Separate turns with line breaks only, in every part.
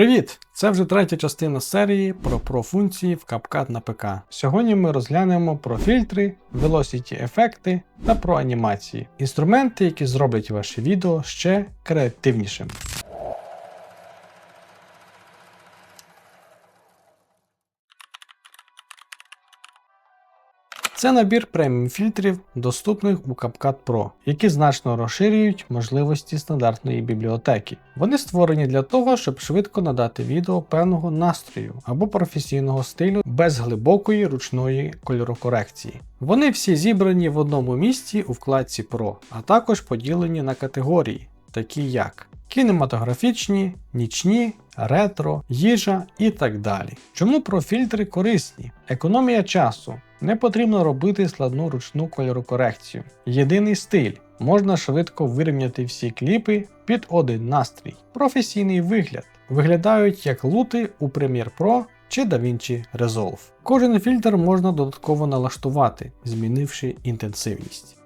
Привіт! Це вже третя частина серії про профункції в CapCut на ПК. Сьогодні ми розглянемо про фільтри, velocity ефекти та про анімації. Інструменти, які зроблять ваше відео ще креативнішим. Це набір преміум фільтрів, доступних у CapCut Pro, які значно розширюють можливості стандартної бібліотеки. Вони створені для того, щоб швидко надати відео певного настрою або професійного стилю без глибокої ручної кольорокорекції. Вони всі зібрані в одному місці у вкладці Pro, а також поділені на категорії, такі як кінематографічні, нічні, ретро, їжа і так далі. Чому профільтри корисні? Економія часу. Не потрібно робити складну ручну кольорокорекцію. Єдиний стиль. Можна швидко вирівняти всі кліпи під один настрій. Професійний вигляд. Виглядають як лути у Premiere Pro чи DaVinci Resolve. Кожен фільтр можна додатково налаштувати, змінивши інтенсивність.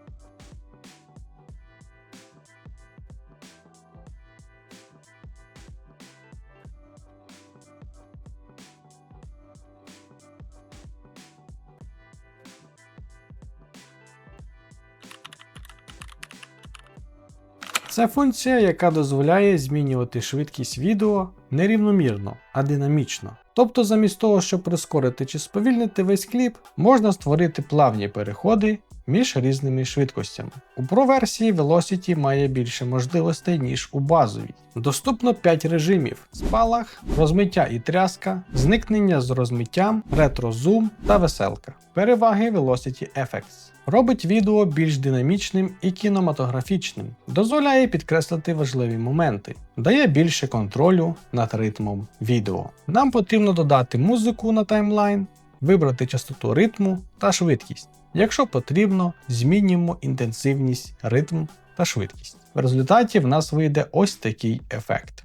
Це функція, яка дозволяє змінювати швидкість відео не рівномірно, а динамічно. Тобто, замість того, щоб прискорити чи сповільнити весь кліп, можна створити плавні переходи між різними швидкостями. У Pro версії Velocity має більше можливостей, ніж у базовій. Доступно 5 режимів: спалах, розмиття і тряска, зникнення з розмиттям, ретро-зум та веселка. Переваги Velocity Effects. Робить відео більш динамічним і кінематографічним, дозволяє підкреслити важливі моменти, дає більше контролю над ритмом відео. Нам потрібно додати музику на таймлайн, вибрати частоту ритму та швидкість. Якщо потрібно, змінюємо інтенсивність, ритм та швидкість. В результаті в нас вийде ось такий ефект.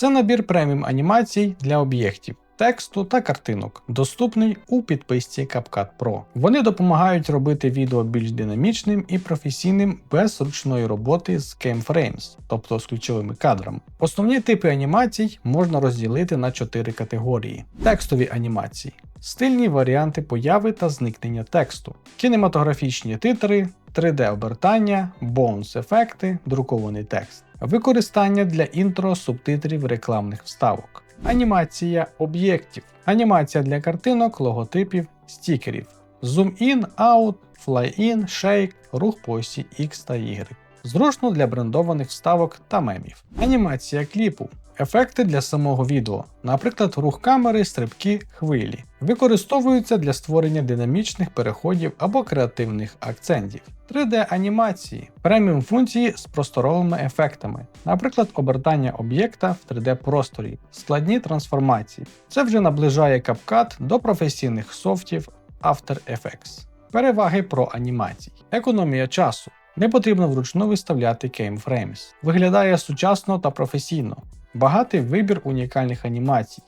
Це набір преміум анімацій для об'єктів, тексту та картинок, доступний у підписці CapCut Pro. Вони допомагають робити відео більш динамічним і професійним без ручної роботи з keyframes, тобто з ключовими кадрами. Основні типи анімацій можна розділити на 4 категорії: текстові анімації. Стильні варіанти появи та зникнення тексту, кінематографічні титри, 3D-обертання, бонус-ефекти, друкований текст, використання для інтро субтитрів рекламних вставок, анімація об'єктів, анімація для картинок, логотипів, стікерів, зум-ін, аут, флай-ін, шейк, рух по осі X та Y. Зручно для брендованих вставок та мемів. Анімація кліпу. Ефекти для самого відео, наприклад, рух камери, стрибки, хвилі, використовуються для створення динамічних переходів або креативних акцентів. 3D-анімації, преміум функції з просторовими ефектами, наприклад, обертання об'єкта в 3D-просторі, складні трансформації. Це вже наближає CapCut до професійних софтів After Effects. Переваги про анімації, економія часу. Не потрібно вручну виставляти кеймфреймс. Виглядає сучасно та професійно. Багатий вибір унікальних анімацій,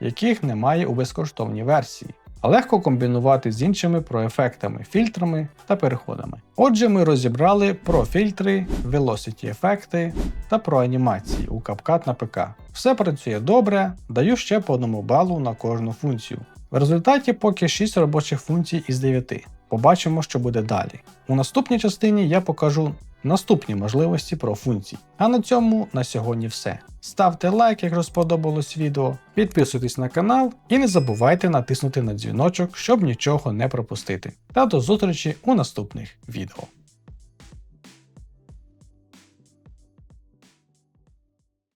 яких немає у безкоштовній версії, а легко комбінувати з іншими проефектами, фільтрами та переходами. Отже, ми розібрали про фільтри, velocity ефекти та про анімації у CapCut на ПК. Все працює добре, даю ще по одному балу на кожну функцію. В результаті поки 6 робочих функцій із 9. Побачимо, що буде далі. У наступній частині я покажу наступні можливості про функції. А на цьому на сьогодні все. Ставте лайк, якщо сподобалось відео, підписуйтесь на канал і не забувайте натиснути на дзвіночок, щоб нічого не пропустити. Та до зустрічі у наступних відео.